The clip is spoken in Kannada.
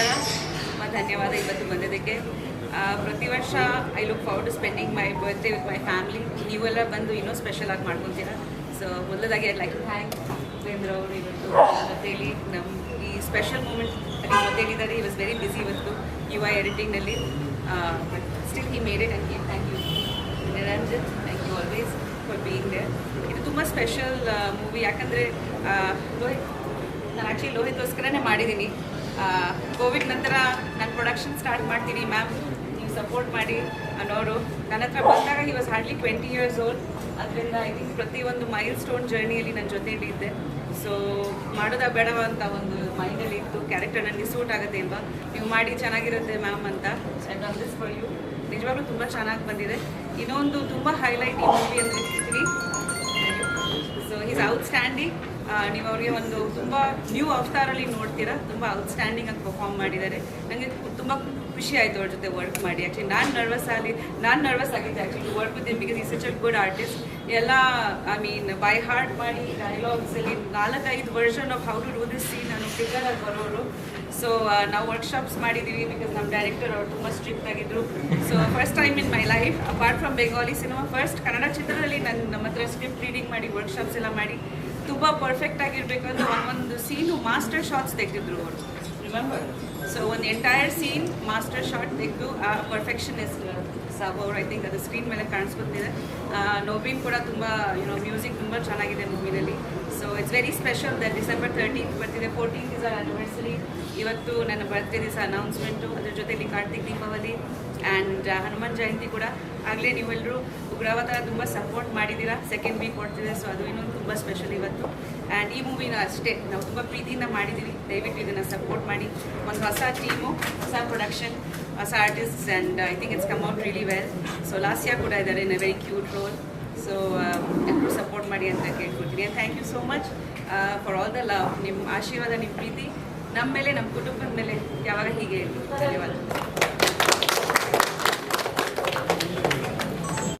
ನಮಸ್ಕಾರ. ಧನ್ಯವಾದ ಇವತ್ತು ಬಂದಿದ್ದಕ್ಕೆ. ಪ್ರತಿ ವರ್ಷ I look for to spending my birthday with my family ನೀವೆಲ್ಲ ಬಂದು ಇನ್ನೂ ಸ್ಪೆಷಲ್ ಆಗಿ ಮಾಡ್ಕೊತೀರಾ ಸೊ ಮೊದಲದಾಗಿ ಐ ಲೈಕ್ ಥ್ಯಾಂಕ್ ಉಪೇಂದ್ರ ಅವರು ಇವತ್ತು ನನ್ನ ನಮ್ಮ ಈ ಸ್ಪೆಷಲ್ ಮೂಮೆಂಟ್ ಹೇಳಿದ್ದಾರೆ. ಈ ವಾಸ್ ವೆರಿ ಬ್ಯುಸಿ ಇವತ್ತು you I ಎಡಿಟಿಂಗ್ನಲ್ಲಿ but still he made he thank you Niranjan thank you always for being there ಇದು ತುಂಬ ಸ್ಪೆಷಲ್ ಮೂವಿ ಯಾಕಂದರೆ ಲೋಹಿತ್ ನಾನು ಆ್ಯಕ್ಚುಲಿ ಲೋಹಿತ್ಗೋಸ್ಕರನೇ ಮಾಡಿದ್ದೀನಿ. ಕೋವಿಡ್ ನಂತರ ನಾನು ಪ್ರೊಡಕ್ಷನ್ ಸ್ಟಾರ್ಟ್ ಮಾಡ್ತೀನಿ ಮ್ಯಾಮ್ ನೀವು ಸಪೋರ್ಟ್ ಮಾಡಿ. ಅನ್ನೋರು ನನ್ನ ಹತ್ರ ಬಂದಾಗ he was hardly twenty years old ಅದರಿಂದ ಐ ಥಿಂಕ್ ಪ್ರತಿಯೊಂದು ಮೈಲ್ ಸ್ಟೋನ್ ಜರ್ನಿಯಲ್ಲಿ ನನ್ನ ಜೊತೆಯಲ್ಲಿ ಇದ್ದೆ. ಸೊ ಮಾಡೋದ ಬೇಡವ ಅಂತ ಒಂದು ಮೈಂಡಲ್ಲಿ ಇತ್ತು. ಕ್ಯಾರೆಕ್ಟರ್ ನನಗೆ ಸೂಟ್ ಆಗುತ್ತೆ ಅಲ್ವಾ? ನೀವು ಮಾಡಿ ಚೆನ್ನಾಗಿರುತ್ತೆ ಮ್ಯಾಮ್ ಅಂತ. ದಿಸ್ ಫಾರ್ ಯು ನಿಜವಾಗ್ಲೂ ತುಂಬ ಚೆನ್ನಾಗಿ ಬಂದಿದೆ. ಇನ್ನೊಂದು ತುಂಬ ಹೈಲೈಟ್ ಈ ಮೂವಿ ಅಂತ ಇರ್ತೀನಿ ಸೊ ಈಸ್ ಔಟ್ಸ್ಟ್ಯಾಂಡಿಂಗ್ ನೀವು ಅವರಿಗೆ ಒಂದು ತುಂಬ ನ್ಯೂ ಅವತಾರಲ್ಲಿ ನೋಡ್ತೀರಾ ತುಂಬ ಔಟ್ಸ್ಟ್ಯಾಂಡಿಂಗ್ ಆಗಿ ಪರ್ಫಾರ್ಮ್ ಮಾಡಿದ್ದಾರೆ. ನನಗೆ ತುಂಬ ಖುಷಿ ಆಯಿತು ಅವ್ರ ಜೊತೆ ವರ್ಕ್ ಮಾಡಿ. ಆ್ಯಕ್ಚುಲಿ ನಾನು ನರ್ವಸ್ ಆಗಲಿ ನಾನು ನರ್ವಸ್ ಆಗಿದ್ದೆ. Actually work with because he such a good artist ಎಲ್ಲ ಐ ಮೀನ್ ಬೈ ಹಾರ್ಟ್ ಮಾಡಿ ಡೈಲಾಗ್ಸಲ್ಲಿ ನಾಲ್ಕೈದು version of how to do this scene ನಾನು ಫಿಗರಾಗಿ ಬರೋರು. ಸೊ ನಾವು ವರ್ಕ್ಶಾಪ್ಸ್ ಮಾಡಿದ್ದೀವಿ ಬಿಕಾಸ್ ನಮ್ಮ ಡೈರೆಕ್ಟರ್ ಅವರು ತುಂಬ ಸ್ಟ್ರಿಕ್ಟ್ ಆಗಿದ್ರು. So first time in my life apart from Bengali cinema first Kannada ಚಿತ್ರದಲ್ಲಿ ನಾನು, ನಮ್ಮ ಹತ್ರ ಸ್ಕ್ರಿಪ್ಟ್ ರೀಡಿಂಗ್ ಮಾಡಿ ವರ್ಕ್ಶಾಪ್ಸ್ ಎಲ್ಲ ಮಾಡಿ, ತುಂಬ ಪರ್ಫೆಕ್ಟ್ ಆಗಿರಬೇಕು ಅಂತ ಒಂದೊಂದು ಸೀನು ಮಾಸ್ಟರ್ ಶಾಟ್ಸ್ ತೆಗೆದಿದ್ರು ಅವರು. ರಿಮೆಂಬರ್ ಸೊ ಒಂದು ಎಂಟೈರ್ ಸೀನ್ ಮಾಸ್ಟರ್ ಶಾಟ್ ತೆಗೆದು ಆ ಪರ್ಫೆಕ್ಷನಿಸ್ಟ್ ಸಾಬ್ ಅವರು ಐ ಥಿಂಕ್ ಅದು ಸ್ಕ್ರೀನ್ ಮೇಲೆ ಕಾಣಿಸ್ಕೊತಿದೆ. ನೋಬಿನ್ ಕೂಡ ತುಂಬ ಯುನೋ ಮ್ಯೂಸಿಕ್ ತುಂಬ ಚೆನ್ನಾಗಿದೆ ಮೂವಿನಲ್ಲಿ. So it's very special that December thirteenth ಬರ್ತಿದೆ. ಫೋರ್ಟೀನ್ತ್ ಇಸ್ ಆ್ಯನಿವರ್ಸರಿ ಇವತ್ತು ನನ್ನ ಬರ್ತ್ಡೇ ದಿವಸ ಅನೌನ್ಸ್ಮೆಂಟು ಅದ್ರ ಜೊತೆಲಿ ಕಾರ್ತಿಕ್ ದೀಪಾವಳಿ ಆ್ಯಂಡ್ ಹನುಮಾನ್ ಜಯಂತಿ ಕೂಡ. ಆಗಲೇ ನೀವೆಲ್ಲರೂ ಉಗ್ರಾವತಾರ ತುಂಬ ಸಪೋರ್ಟ್ ಮಾಡಿದ್ದೀರಾ. ಸೆಕೆಂಡ್ ವೀಕ್ ಕೊಡ್ತಿದೆ. ಸೊ ಅದು ಇನ್ನೊಂದು ತುಂಬ ಸ್ಪೆಷಲ್ ಇವತ್ತು. ಆ್ಯಂಡ್ ಈ ಮೂವಿನ ಅಷ್ಟೇ, ನಾವು ತುಂಬ ಪ್ರೀತಿಯಿಂದ ಮಾಡಿದ್ದೀವಿ ದಯವಿಟ್ಟು ಇದನ್ನು ಸಪೋರ್ಟ್ ಮಾಡಿ. ಒಂದು ಹೊಸ ಟೀಮು ಹೊಸ ಪ್ರೊಡಕ್ಷನ್ ಹೊಸ artists and I think it's come out really well so Lasya ಕೂಡ ಇದ್ದಾರೆ in a very cute role so ಎಲ್ಲರೂ ಸಪೋರ್ಟ್ ಮಾಡಿ ಅಂತ ಕೇಳ್ಕೊತೀನಿ thank you so much for all the love ನಿಮ್ಮ ಆಶೀರ್ವಾದ ನಿಮ್ಮ ಪ್ರೀತಿ. ನಮ್ಮ ಮೇಲೆ ನಮ್ಮ ಕುಟುಂಬದ ಮೇಲೆ ಯಾವಾಗ ಹೀಗೆ ಧನ್ಯವಾದ